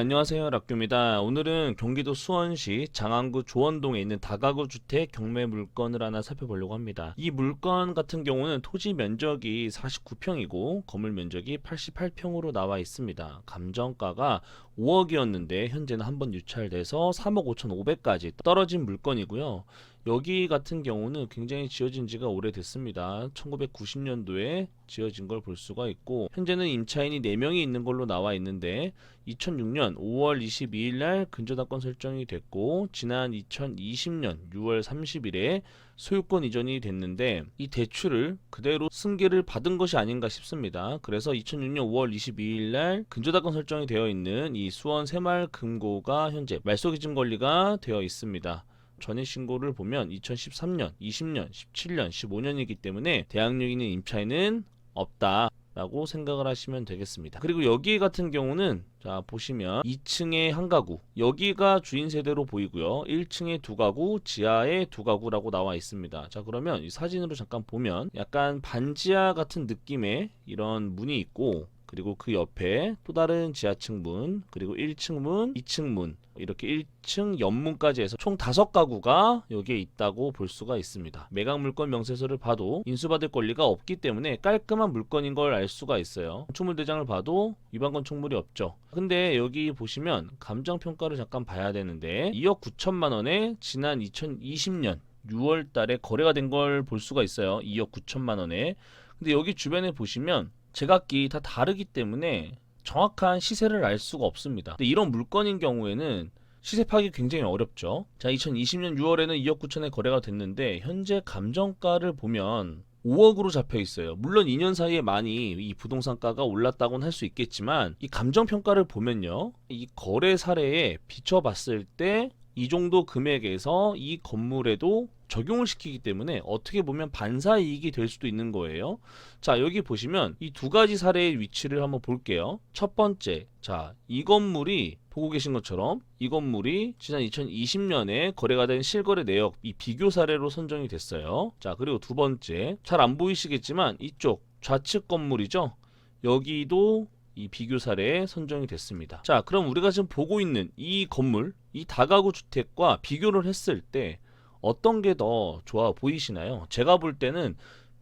안녕하세요 락규입니다. 오늘은 경기도 수원시 장안구 조원동에 있는 다가구 주택 경매 물건을 하나 살펴보려고 합니다. 이 물건 같은 경우는 토지 면적이 49평이고 건물 면적이 88평으로 나와 있습니다. 감정가가 5억이었는데 현재는 한 번 유찰돼서 3억 5천5백까지 떨어진 물건이고요. 여기 같은 경우는 굉장히 지어진 지가 오래됐습니다. 1990년도에 지어진 걸 볼 수가 있고 현재는 임차인이 4명이 있는 걸로 나와 있는데 2006년 5월 22일 날 근저당권 설정이 됐고 지난 2020년 6월 30일에 소유권 이전이 됐는데 이 대출을 그대로 승계를 받은 것이 아닌가 싶습니다. 그래서 2006년 5월 22일 날 근저당권 설정이 되어 있는 이 수원 새마을 금고가 현재 말소기준 권리가 되어 있습니다. 전액 신고를 보면 2013년, 20년, 17년, 15년이기 때문에 대항력 있는 임차인은 없다 라고 생각을 하시면 되겠습니다. 그리고 여기 같은 경우는 자 보시면 2층에 한 가구 여기가 주인 세대로 보이고요 1층에 두 가구 지하에 두 가구라고 나와 있습니다 자 그러면 이 사진으로 잠깐 보면 약간 반지하 같은 느낌의 이런 문이 있고 그리고 그 옆에 또 다른 지하층 문, 그리고 1층 문, 2층 문, 이렇게 1층 옆문까지 해서 총 다섯 가구가 여기에 있다고 볼 수가 있습니다. 매각 물건 명세서를 봐도 인수받을 권리가 없기 때문에 깔끔한 물건인 걸 알 수가 있어요. 건축물 대장을 봐도 위반 건축물이 없죠. 근데 여기 보시면 감정 평가를 잠깐 봐야 되는데 2억 9천만 원에 지난 2020년 6월 달에 거래가 된 걸 볼 수가 있어요. 2억 9천만 원에. 근데 여기 주변에 보시면 제각기 다 다르기 때문에 정확한 시세를 알 수가 없습니다. 근데 이런 물건인 경우에는 시세 파악이 굉장히 어렵죠. 자, 2020년 6월에는 2억 9천에 거래가 됐는데 현재 감정가를 보면 5억으로 잡혀 있어요. 물론 2년 사이에 많이 이 부동산가가 올랐다고는 할 수 있겠지만 이 감정 평가를 보면요. 이 거래 사례에 비춰봤을 때 이 정도 금액에서 이 건물에도 적용을 시키기 때문에 어떻게 보면 반사 이익이 될 수도 있는 거예요. 자, 여기 보시면 이 두 가지 사례의 위치를 한번 볼게요. 첫 번째, 자, 이 건물이 보고 계신 것처럼 이 건물이 지난 2020년에 거래가 된 실거래 내역 이 비교 사례로 선정이 됐어요. 자, 그리고 두 번째, 잘 안 보이시겠지만 이쪽 좌측 건물이죠. 여기도 이 비교 사례에 선정이 됐습니다. 자, 그럼 우리가 지금 보고 있는 이 건물, 이 다가구 주택과 비교를 했을 때 어떤 게 더 좋아 보이시나요? 제가 볼 때는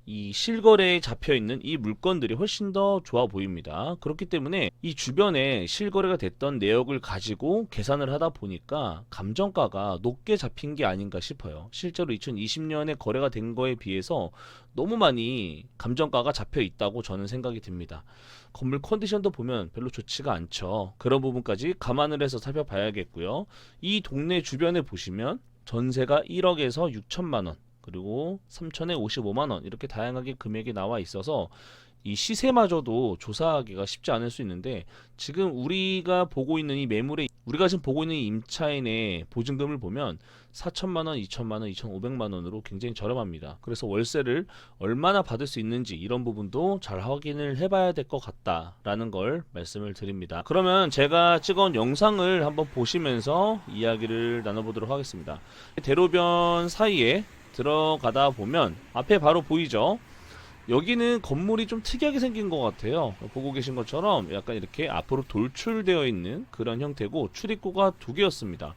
이 실거래에 잡혀 있는 이 물건들이 훨씬 더 좋아 보입니다. 그렇기 때문에 이 주변에 실거래가 됐던 내역을 가지고 계산을 하다 보니까 감정가가 높게 잡힌 게 아닌가 싶어요. 실제로 2020년에 거래가 된 거에 비해서 너무 많이 감정가가 잡혀 있다고 저는 생각이 듭니다. 건물 컨디션도 보면 별로 좋지가 않죠. 그런 부분까지 감안을 해서 살펴봐야겠고요. 이 동네 주변에 보시면 전세가 1억에서 6천만 원, 그리고 3천에 55만 원 이렇게 다양하게 금액이 나와 있어서 이 시세마저도 조사하기가 쉽지 않을 수 있는데 지금 우리가 보고 있는 이 매물의 우리가 지금 보고 있는 이 임차인의 보증금을 보면 4천만 원, 2천만 원, 2,500만 원으로 굉장히 저렴합니다. 그래서 월세를 얼마나 받을 수 있는지 이런 부분도 잘 확인을 해봐야 될 것 같다라는 걸 말씀을 드립니다. 그러면 제가 찍은 영상을 한번 보시면서 이야기를 나눠보도록 하겠습니다. 대로변 사이에 들어가다 보면 앞에 바로 보이죠? 여기는 건물이 좀 특이하게 생긴 것 같아요. 보고 계신 것처럼 약간 이렇게 앞으로 돌출되어 있는 그런 형태고 출입구가 두 개였습니다.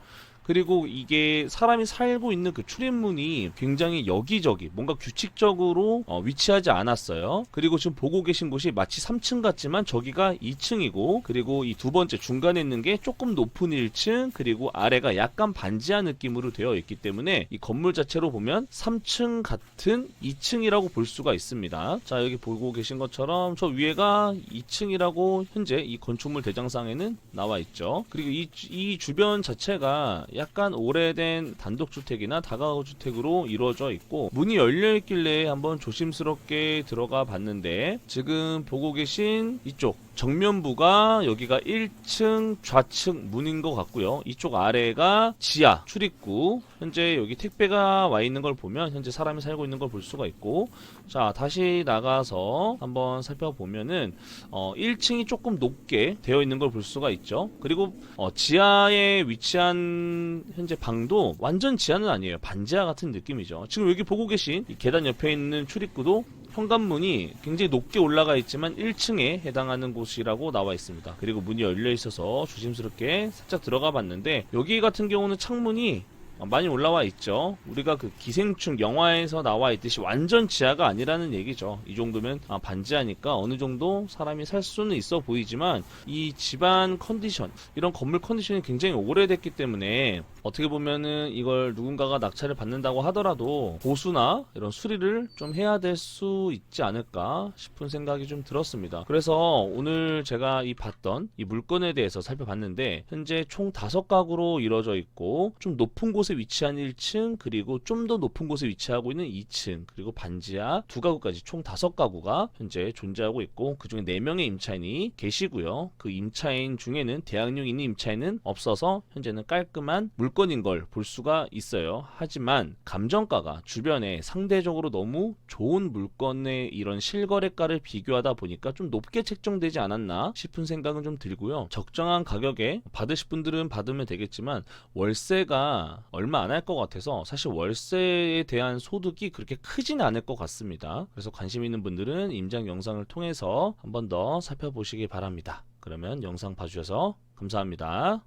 그리고 이게 사람이 살고 있는 그 출입문이 굉장히 여기저기 뭔가 규칙적으로 어, 위치하지 않았어요. 그리고 지금 보고 계신 곳이 마치 3층 같지만 저기가 2층이고 그리고 이 두 번째 중간에 있는 게 조금 높은 1층 그리고 아래가 약간 반지하 느낌으로 되어 있기 때문에 이 건물 자체로 보면 3층 같은 2층이라고 볼 수가 있습니다. 자 여기 보고 계신 것처럼 저 위에가 2층이라고 현재 이 건축물 대장상에는 나와 있죠. 그리고 이, 이 주변 자체가 약간 오래된 단독주택이나 다가구주택으로 이루어져 있고 문이 열려 있길래 한번 조심스럽게 들어가 봤는데 지금 보고 계신 이쪽 정면부가 여기가 1층 좌측 문인 것 같고요. 이쪽 아래가 지하 출입구. 현재 여기 택배가 와 있는 걸 보면 현재 사람이 살고 있는 걸 볼 수가 있고 자 다시 나가서 한번 살펴보면은 어, 1층이 조금 높게 되어 있는 걸 볼 수가 있죠. 그리고 어, 지하에 위치한 현재 방도 완전 지하는 아니에요. 반지하 같은 느낌이죠. 지금 여기 보고 계신 이 계단 옆에 있는 출입구도 현관문이 굉장히 높게 올라가 있지만 1층에 해당하는 곳이라고 나와 있습니다. 그리고 문이 열려 있어서 조심스럽게 살짝 들어가 봤는데 여기 같은 경우는 창문이 많이 올라와 있죠. 우리가 그 기생충 영화에서 나와 있듯이 완전 지하가 아니라는 얘기죠. 이 정도면 아, 반지하니까 어느 정도 사람이 살 수는 있어 보이지만 이 집안 컨디션, 이런 건물 컨디션이 굉장히 오래됐기 때문에 어떻게 보면은 이걸 누군가가 낙찰을 받는다고 하더라도 보수나 이런 수리를 좀 해야 될 수 있지 않을까 싶은 생각이 좀 들었습니다. 그래서 오늘 제가 이 봤던 이 물건에 대해서 살펴봤는데 현재 총 다섯 가구로 이루어져 있고 좀 높은 곳에 위치한 1층 그리고 좀 더 높은 곳에 위치하고 있는 2층 그리고 반지하 두 가구까지 총 다섯 가구가 현재 존재하고 있고 그 중에 네 명의 임차인이 계시고요. 그 임차인 중에는 대학령 있는 임차인은 없어서 현재는 깔끔한 물건인 걸 볼 수가 있어요. 하지만 감정가가 주변에 상대적으로 너무 좋은 물건의 이런 실거래가를 비교하다 보니까 좀 높게 책정되지 않았나 싶은 생각은 좀 들고요. 적정한 가격에 받으실 분들은 받으면 되겠지만 월세가 얼마 안 할 것 같아서 사실 월세에 대한 소득이 그렇게 크진 않을 것 같습니다. 그래서 관심 있는 분들은 임장 영상을 통해서 한 번 더 살펴보시기 바랍니다. 그러면 영상 봐주셔서 감사합니다.